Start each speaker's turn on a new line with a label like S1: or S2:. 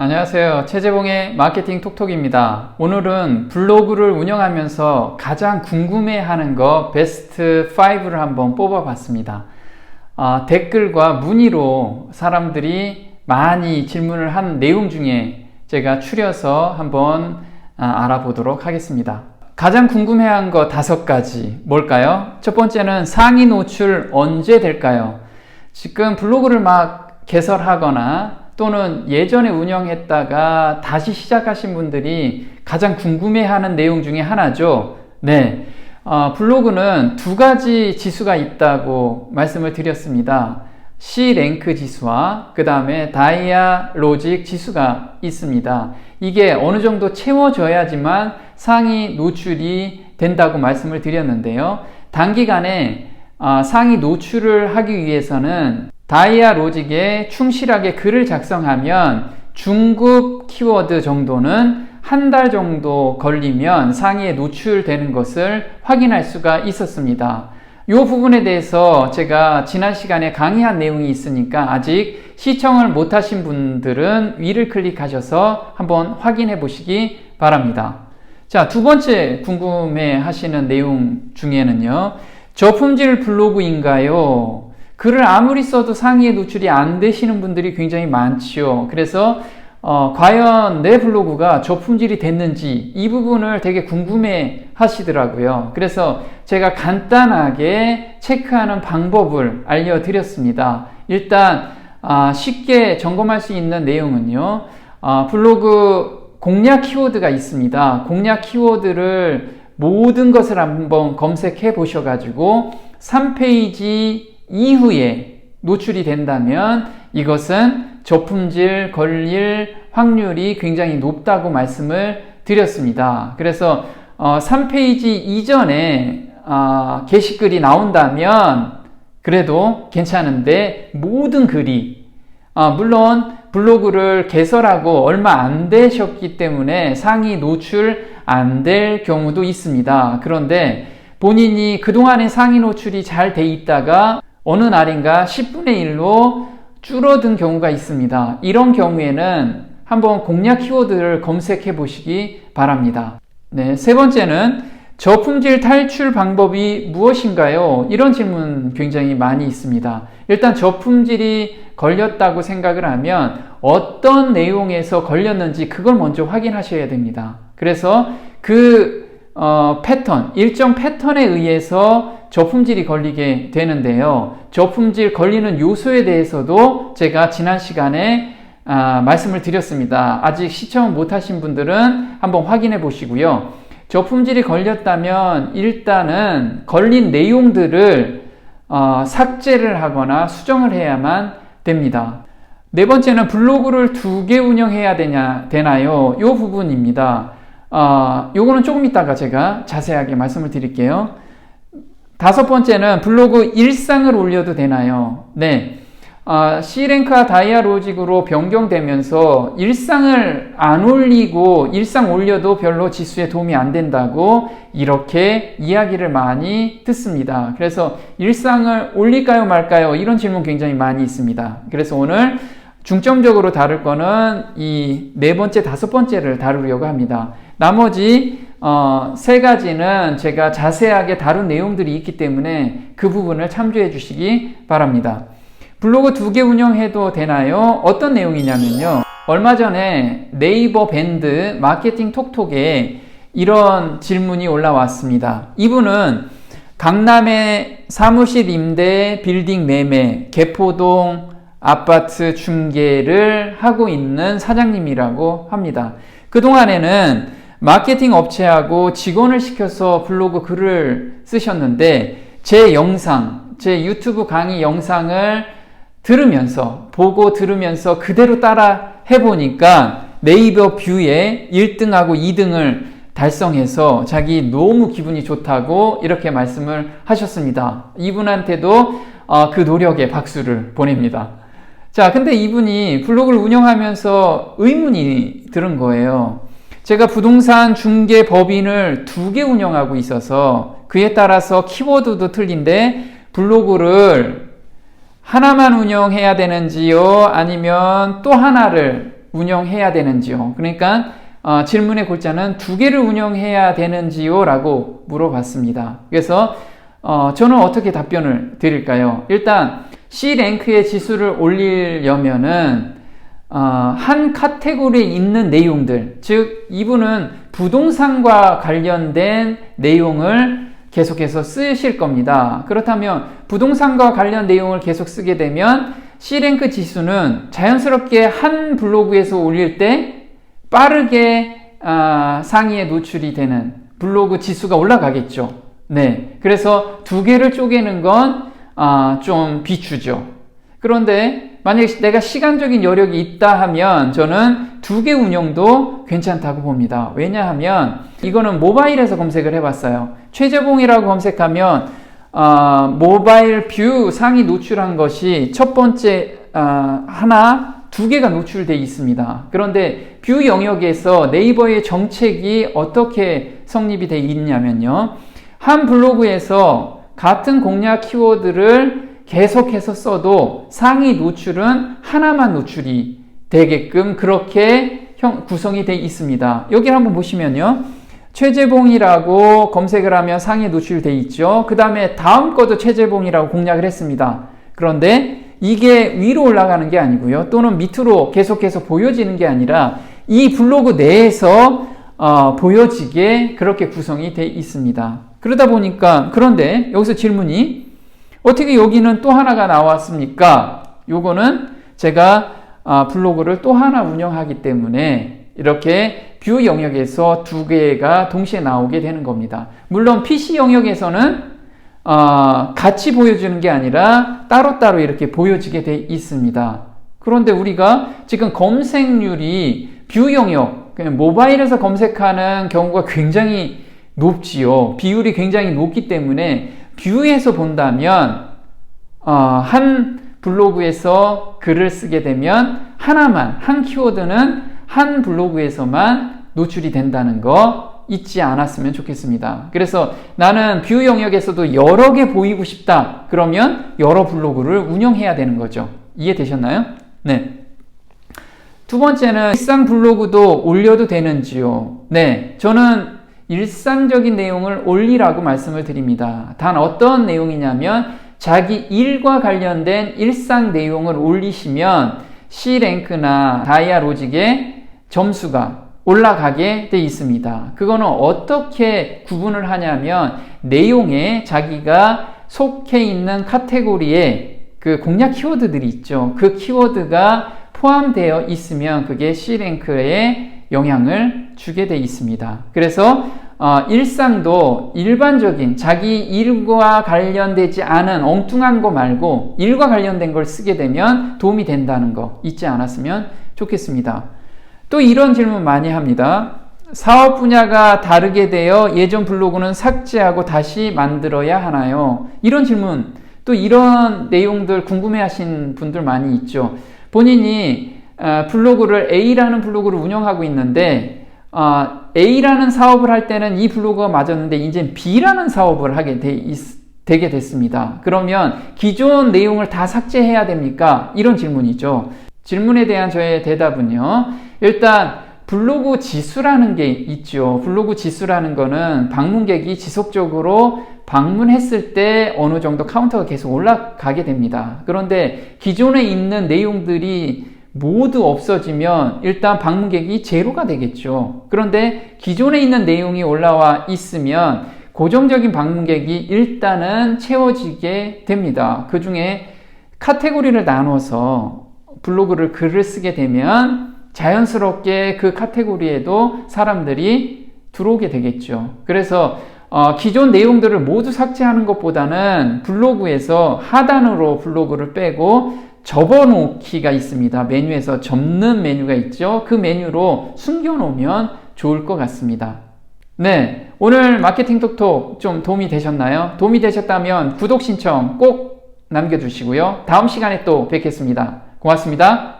S1: 안녕하세요. 최재봉의 마케팅 톡톡입니다. 오늘은 블로그를 운영하면서 가장 궁금해하는 거 베스트 5를 한번 뽑아봤습니다. 아, 댓글과 문의로 사람들이 많이 질문을 한 내용 중에 제가 추려서 한번 아, 알아보도록 하겠습니다. 가장 궁금해한 거 다섯 가지 뭘까요? 첫 번째는 상위 노출 언제 될까요? 지금 블로그를 막 개설하거나 또는 예전에 운영했다가 다시 시작하신 분들이 가장 궁금해하는 내용 중에 하나죠. 네. 어, 블로그는 두 가지 지수가 있다고 말씀을 드렸습니다. C 랭크 지수와 그 다음에 다이아 로직 지수가 있습니다. 이게 어느 정도 채워져야지만 상위 노출이 된다고 말씀을 드렸는데요. 단기간에 어, 상위 노출을 하기 위해서는 다이아 로직에 충실하게 글을 작성하면 중급 키워드 정도는 한 달 정도 걸리면 상위에 노출되는 것을 확인할 수가 있었습니다. 이 부분에 대해서 제가 지난 시간에 강의한 내용이 있으니까 아직 시청을 못하신 분들은 위를 클릭하셔서 한번 확인해 보시기 바랍니다. 자, 두 번째 궁금해 하시는 내용 중에는요, 저품질 블로그인가요? 글을 아무리 써도 상위에 노출이 안 되시는 분들이 굉장히 많지요. 그래서 어, 과연 내 블로그가 저품질이 됐는지 이 부분을 되게 궁금해 하시더라고요. 그래서 제가 간단하게 체크하는 방법을 알려드렸습니다. 일단 아, 쉽게 점검할 수 있는 내용은요. 아, 블로그 공략 키워드가 있습니다. 공략 키워드를 모든 것을 한번 검색해 보셔가지고 3페이지 이후에 노출이 된다면 이것은 저품질 걸릴 확률이 굉장히 높다고 말씀을 드렸습니다. 그래서 어, 3페이지 이전에 어, 게시글이 나온다면 그래도 괜찮은데 모든 글이 어, 물론 블로그를 개설하고 얼마 안 되셨기 때문에 상위 노출 안 될 경우도 있습니다. 그런데 본인이 그동안의 상위 노출이 잘 돼 있다가 어느 날인가 10분의 1로 줄어든 경우가 있습니다. 이런 경우에는 한번 공략 키워드를 검색해 보시기 바랍니다. 네, 세 번째는 저품질 탈출 방법이 무엇인가요? 이런 질문 굉장히 많이 있습니다. 일단 저품질이 걸렸다고 생각을 하면 어떤 내용에서 걸렸는지 그걸 먼저 확인하셔야 됩니다. 그래서 그 어, 패턴, 일정 패턴에 의해서 저품질이 걸리게 되는데요. 저품질 걸리는 요소에 대해서도 제가 지난 시간에 아, 말씀을 드렸습니다. 아직 시청 못하신 분들은 한번 확인해 보시고요. 저품질이 걸렸다면 일단은 걸린 내용들을 어, 삭제를 하거나 수정을 해야만 됩니다. 네 번째는 블로그를 두 개 운영해야 되냐, 되나요? 이 부분입니다. 어, 요거는 조금 이따가 제가 자세하게 말씀을 드릴게요. 다섯 번째는 블로그 일상을 올려도 되나요? 네. 어, C랭크와 다이아로직으로 변경되면서 일상을 안 올리고 일상 올려도 별로 지수에 도움이 안 된다고 이렇게 이야기를 많이 듣습니다. 그래서 일상을 올릴까요 말까요? 이런 질문 굉장히 많이 있습니다. 그래서 오늘 중점적으로 다룰 거는 이 네 번째, 다섯 번째를 다루려고 합니다. 나머지 어, 세 가지는 제가 자세하게 다룬 내용들이 있기 때문에 그 부분을 참조해 주시기 바랍니다. 블로그 두 개 운영해도 되나요? 어떤 내용이냐면요. 얼마 전에 네이버 밴드 마케팅 톡톡에 이런 질문이 올라왔습니다. 이분은 강남의 사무실 임대 빌딩 매매 개포동 아파트 중개를 하고 있는 사장님이라고 합니다. 그동안에는 마케팅 업체하고 직원을 시켜서 블로그 글을 쓰셨는데 제 영상, 제 유튜브 강의 영상을 들으면서 보고 들으면서 그대로 따라 해보니까 네이버 뷰에 1등하고 2등을 달성해서 자기 너무 기분이 좋다고 이렇게 말씀을 하셨습니다. 이분한테도 어, 그 노력에 박수를 보냅니다. 자, 근데 이분이 블로그를 운영하면서 의문이 들은 거예요. 제가 부동산 중개 법인을 두 개 운영하고 있어서 그에 따라서 키워드도 틀린데 블로그를 하나만 운영해야 되는지요? 아니면 또 하나를 운영해야 되는지요? 그러니까 어, 질문의 골자는 두 개를 운영해야 되는지요? 라고 물어봤습니다. 그래서 어, 저는 어떻게 답변을 드릴까요? 일단 C랭크의 지수를 올리려면은 어, 한 카테고리에 있는 내용들, 즉 이분은 부동산과 관련된 내용을 계속해서 쓰실 겁니다. 그렇다면 부동산과 관련 내용을 계속 쓰게 되면 C랭크 지수는 자연스럽게 한 블로그에서 올릴 때 빠르게 아, 상위에 노출이 되는 블로그 지수가 올라가겠죠. 네. 그래서 두 개를 쪼개는 건, 아, 좀 비추죠. 그런데 만약에 내가 시간적인 여력이 있다 하면 저는 두 개 운영도 괜찮다고 봅니다. 왜냐하면 이거는 모바일에서 검색을 해봤어요. 최재봉이라고 검색하면 어, 모바일 뷰 상위 노출한 것이 첫 번째 어, 하나 두 개가 노출되어 있습니다. 그런데 뷰 영역에서 네이버의 정책이 어떻게 성립이 되어 있냐면요. 한 블로그에서 같은 공략 키워드를 계속해서 써도 상위 노출은 하나만 노출이 되게끔 그렇게 형, 구성이 되어 있습니다. 여기를 한번 보시면요. 최재봉이라고 검색을 하면 상위 노출되어 있죠. 그 다음에 다음 것도 최재봉이라고 공략을 했습니다. 그런데 이게 위로 올라가는 게 아니고요. 또는 밑으로 계속해서 보여지는 게 아니라 이 블로그 내에서 어, 보여지게 그렇게 구성이 되어 있습니다. 그러다 보니까 그런데 여기서 질문이 어떻게 여기는 또 하나가 나왔습니까? 요거는 제가 아, 블로그를 또 하나 운영하기 때문에 이렇게 뷰 영역에서 두 개가 동시에 나오게 되는 겁니다. 물론 PC 영역에서는 어, 같이 보여주는 게 아니라 따로따로 이렇게 보여지게 돼 있습니다. 그런데 우리가 지금 검색률이 뷰 영역, 모바일에서 검색하는 경우가 굉장히 높지요. 비율이 굉장히 높기 때문에 뷰에서 본다면 어, 한 블로그에서 글을 쓰게 되면 하나만 한 키워드는 한 블로그에서만 노출이 된다는 거 잊지 않았으면 좋겠습니다. 그래서 나는 뷰 영역에서도 여러 개 보이고 싶다. 그러면 여러 블로그를 운영해야 되는 거죠. 이해되셨나요? 네. 두 번째는 일상 블로그도 올려도 되는지요? 네. 저는 일상적인 내용을 올리라고 말씀을 드립니다. 단 어떤 내용이냐면 자기 일과 관련된 일상 내용을 올리시면 C랭크나 다이아 로직의 점수가 올라가게 돼 있습니다. 그거는 어떻게 구분을 하냐면 내용에 자기가 속해 있는 카테고리에 그 공략 키워드들이 있죠. 그 키워드가 포함되어 있으면 그게 C랭크에 영향을 주게 돼 있습니다. 그래서 어, 일상도 일반적인 자기 일과 관련되지 않은 엉뚱한 거 말고 일과 관련된 걸 쓰게 되면 도움이 된다는 거 잊지 않았으면 좋겠습니다. 또 이런 질문 많이 합니다. 사업 분야가 다르게 되어 예전 블로그는 삭제하고 다시 만들어야 하나요? 이런 질문, 또 이런 내용들 궁금해 하신 분들 많이 있죠. 본인이 어, 블로그를 A라는 블로그를 운영하고 있는데 어, A라는 사업을 할 때는 이 블로그가 맞았는데 이제 B라는 사업을 하게 돼 있, 되게 됐습니다. 그러면 기존 내용을 다 삭제해야 됩니까? 이런 질문이죠. 질문에 대한 저의 대답은요. 일단 블로그 지수라는 게 있죠. 블로그 지수라는 거는 방문객이 지속적으로 방문했을 때 어느 정도 카운터가 계속 올라가게 됩니다. 그런데 기존에 있는 내용들이 모두 없어지면 일단 방문객이 제로가 되겠죠. 그런데 기존에 있는 내용이 올라와 있으면 고정적인 방문객이 일단은 채워지게 됩니다. 그 중에 카테고리를 나눠서 블로그를 글을 쓰게 되면 자연스럽게 그 카테고리에도 사람들이 들어오게 되겠죠. 그래서 어, 기존 내용들을 모두 삭제하는 것보다는 블로그에서 하단으로 블로그를 빼고 접어놓기가 있습니다. 메뉴에서 접는 메뉴가 있죠. 그 메뉴로 숨겨놓으면 좋을 것 같습니다. 네. 오늘 마케팅 톡톡 좀 도움이 되셨나요? 도움이 되셨다면 구독 신청 꼭 남겨주시고요. 다음 시간에 또 뵙겠습니다. 고맙습니다.